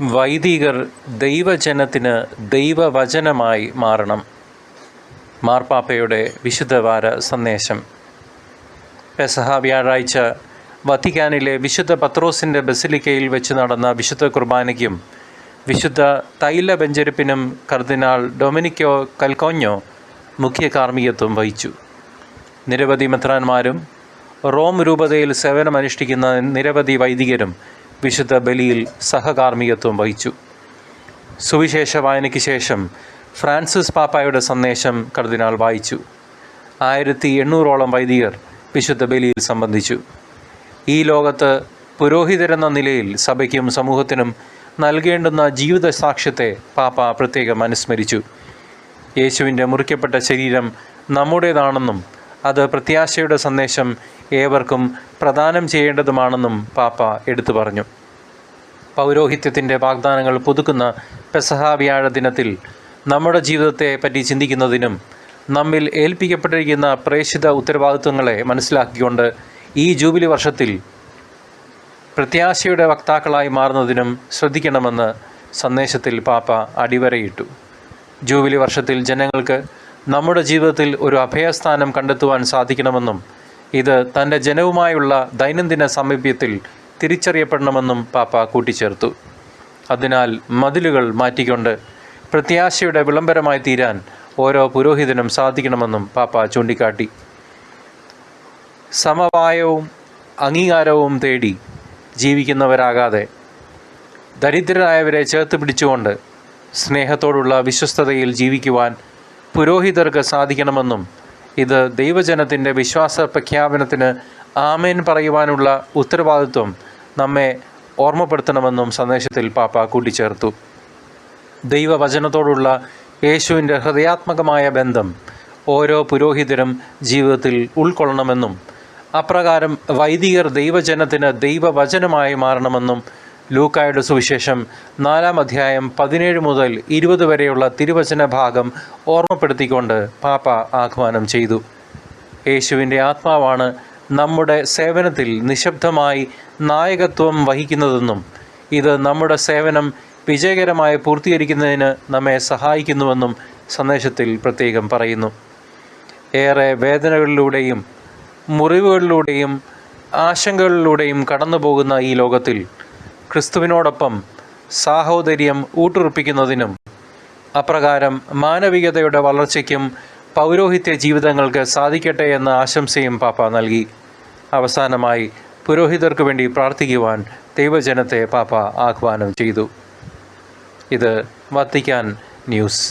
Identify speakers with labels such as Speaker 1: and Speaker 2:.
Speaker 1: വൈദികർ ദൈവജനത്തിന് ദൈവവചനമായി മാറണം. മാർപ്പാപ്പയുടെ വിശുദ്ധവാര സന്ദേശം. പെസഹ വ്യാഴാഴ്ച വത്തിക്കാനിലെ വിശുദ്ധ പത്രോസിന്റെ ബസിലിക്കയിൽ വെച്ച് നടന്ന വിശുദ്ധ കുർബാനയ്ക്കും വിശുദ്ധ തൈല ബെഞ്ചരിപ്പിനും കർദിനാൾ ഡൊമിനിക്കോ കൽക്കോഞ്ഞോ മുഖ്യ കാർമ്മികത്വം വഹിച്ചു. നിരവധി മെത്രാന്മാരും റോം രൂപതയിൽ സേവനമനുഷ്ഠിക്കുന്ന നിരവധി വൈദികരും വിശുദ്ധ ബലിയിൽ സഹകാർമ്മികത്വം വഹിച്ചു. സുവിശേഷ വായനയ്ക്ക് ശേഷം ഫ്രാൻസിസ് പാപ്പായുടെ സന്ദേശം കർദിനാൾ വായിച്ചു. ആയിരത്തി എണ്ണൂറോളം വൈദികർ വിശുദ്ധ ബലിയിൽ സംബന്ധിച്ചു. ഈ ലോകത്ത് പുരോഹിതരെന്ന നിലയിൽ സഭയ്ക്കും സമൂഹത്തിനും നൽകേണ്ടുന്ന ജീവിത സാക്ഷ്യത്തെ പാപ്പ പ്രത്യേകം അനുസ്മരിച്ചു. യേശുവിന്റെ മുറിക്കപ്പെട്ട ശരീരം നമ്മുടേതാണെന്നും അത് പ്രത്യാശയുടെ സന്ദേശം ഏവർക്കും പ്രദാനം ചെയ്യേണ്ടതുമാണെന്നും പാപ്പ എടുത്തു പറഞ്ഞു. പൗരോഹിത്യത്തിന്റെ വാഗ്ദാനങ്ങൾ പുതുക്കുന്ന പെസഹ വ്യാഴ ദിനത്തിൽ നമ്മുടെ ജീവിതത്തെ പറ്റി ചിന്തിക്കുന്നതിനും നമ്മിൽ ഏൽപ്പിക്കപ്പെട്ടിരിക്കുന്ന പ്രേഷിത ഉത്തരവാദിത്വങ്ങളെ മനസ്സിലാക്കിക്കൊണ്ട് ഈ ജൂബിലി വർഷത്തിൽ പ്രത്യാശയുടെ വക്താക്കളായി മാറുന്നതിനും ശ്രദ്ധിക്കണമെന്ന് സന്ദേശത്തിൽ പാപ്പ അടിവരയിട്ടു. ജൂബിലി വർഷത്തിൽ ജനങ്ങൾക്ക് നമ്മുടെ ജീവിതത്തിൽ ഒരു അഭയസ്ഥാനം കണ്ടെത്തുവാൻ സാധിക്കണമെന്നും ഇത് തന്റെ ജനവുമായുള്ള ദൈനംദിന സമീപ്യത്തിൽ തിരിച്ചറിയപ്പെടണമെന്നും പാപ്പ കൂട്ടിച്ചേർത്തു. അതിനാൽ മതിലുകൾ മാറ്റിക്കൊണ്ട് പ്രത്യാശയുടെ വിളംബരമായി തീരാൻ ഓരോ പുരോഹിതനും സാധിക്കണമെന്നും പാപ്പ ചൂണ്ടിക്കാട്ടി. സമവായവും അംഗീകാരവും തേടി ജീവിക്കുന്നവരാകാതെ ദരിദ്രരായവരെ ചേർത്ത് പിടിച്ചുകൊണ്ട് സ്നേഹത്തോടുള്ള വിശ്വസ്തതയിൽ ജീവിക്കുവാൻ പുരോഹിതർക്ക് സാധിക്കണമെന്നും ഇത് ദൈവജനത്തിന്റെ വിശ്വാസ പ്രഖ്യാപനത്തിന് ആമേൻ പറയുവാനുള്ള ഉത്തരവാദിത്വം നമ്മെ ഓർമ്മപ്പെടുത്തണമെന്നും സന്ദേശത്തിൽ പാപ്പ കൂട്ടിച്ചേർത്തു. ദൈവവചനത്തോടുള്ള യേശുവിന്റെ ഹൃദയാത്മകമായ ബന്ധം ഓരോ പുരോഹിതരും ജീവിതത്തിൽ ഉൾക്കൊള്ളണമെന്നും അപ്രകാരം വൈദികർ ദൈവജനത്തിന് ദൈവവചനമായി മാറണമെന്നും ലൂക്കായുടെ സുവിശേഷം നാലാം അധ്യായം പതിനേഴ് മുതൽ ഇരുപത് വരെയുള്ള തിരുവചന ഭാഗം ഓർമ്മപ്പെടുത്തിക്കൊണ്ട് പാപ്പ ആഹ്വാനം ചെയ്തു. യേശുവിന്റെ ആത്മാവാണ് നമ്മുടെ സേവനത്തിൽ നിശബ്ദമായി നായകത്വം വഹിക്കുന്നതെന്നും ഇത് നമ്മുടെ സേവനം വിജയകരമായി പൂർത്തീകരിക്കുന്നതിന് നമ്മെ സഹായിക്കുന്നുവെന്നും സന്ദേശത്തിൽ പ്രത്യേകം പറയുന്നു. ഏറെ വേദനകളിലൂടെയും മുറിവുകളിലൂടെയും ആശങ്കകളിലൂടെയും കടന്നു പോകുന്ന ഈ ലോകത്തിൽ ക്രിസ്തുവിനോടൊപ്പം സാഹോദര്യം ഊട്ടുറപ്പിക്കുന്നതിനും അപ്രകാരം മാനവികതയുടെ വളർച്ചയ്ക്കും പൗരോഹിത്യ ജീവിതങ്ങൾക്ക് സാധിക്കട്ടെ എന്ന ആശംസയും പാപ്പ നൽകി. അവസാനമായി പുരോഹിതർക്ക് വേണ്ടി പ്രാർത്ഥിക്കുവാൻ ദൈവജനത്തെ പാപ്പ ആഹ്വാനം ചെയ്തു. ഇത് വത്തിക്കാൻ ന്യൂസ്.